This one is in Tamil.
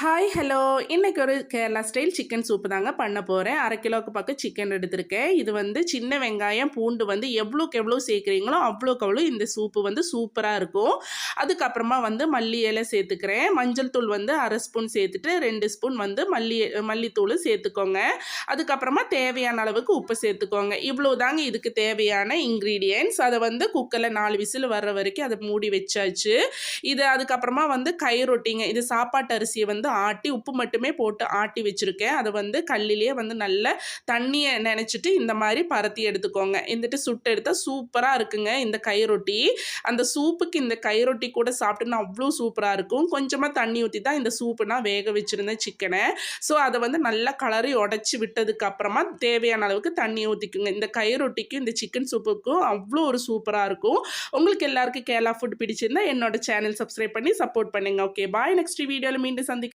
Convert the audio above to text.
ஹாய் ஹலோ இன்றைக்கி ஒரு கேரளா ஸ்டைல் சிக்கன் சூப்பு தாங்க பண்ண போகிறேன் அரை கிலோக்கு பக்கம் சிக்கன் எடுத்திருக்கேன். இது வந்து சின்ன வெங்காயம் பூண்டு வந்து எவ்வளோக்கு எவ்வளோ சேர்க்குறீங்களோ அவ்வளோக்கு அவ்வளோ இந்த சூப்பு வந்து சூப்பராக இருக்கும். அதுக்கப்புறமா வந்து மல்லி இலை சேர்த்துக்கிறேன். மஞ்சள் தூள் வந்து அரை ஸ்பூன் சேர்த்துட்டு ரெண்டு ஸ்பூன் வந்து மல்லி மல்லித்தூள் சேர்த்துக்கோங்க. அதுக்கப்புறமா தேவையான அளவுக்கு உப்பு சேர்த்துக்கோங்க. இவ்வளோ தாங்க இதுக்கு தேவையான இன்க்ரீடியன்ஸ் அதை வந்து குக்கரில் நாலு விசில் வர்ற வரைக்கும் அதை மூடி வச்சாச்சு. இது அதுக்கப்புறமா வந்து கை ரொட்டிங்க இது சாப்பாட்டு அரிசியை வந்து ஆட்டி உப்பு மட்டுமே போட்டு ஆட்டி வச்சுருக்கேன். அதை வந்து கல்லிலேயே வந்து நல்ல தண்ணியை நினச்சிட்டு இந்த மாதிரி பரத்தி எடுத்துக்கோங்க. இருந்துட்டு சுட்டு எடுத்தால் சூப்பராக இருக்குங்க இந்த கை ரொட்டி. அந்த சூப்புக்கு இந்த கை ரொட்டி கூட சாப்பிட்டோன்னா அவ்வளோ சூப்பராக இருக்கும். கொஞ்சமாக தண்ணி ஊற்றி தான் இந்த சூப்பு நான் வேக வச்சுருந்தேன் சிக்கனை ஸோ அதை வந்து நல்லா கலரி உடச்சி விட்டதுக்கப்புறமா தேவையான அளவுக்கு தண்ணி ஊற்றிக்குங்க இந்த கை ரொட்டிக்கும் இந்த சிக்கன் சூப்புக்கும் அவ்வளோ ஒரு சூப்பராக இருக்கும். உங்களுக்கு எல்லாருக்கும் கேரளா ஃபுட் பிடிச்சிருந்தா என்னோட சேனல் சப்ஸ்கிரைப் பண்ணி சப்போர்ட் பண்ணுங்க. ஓகே பாய் நெக்ஸ்ட் வீடியோவில் மீண்டும் சந்திக்க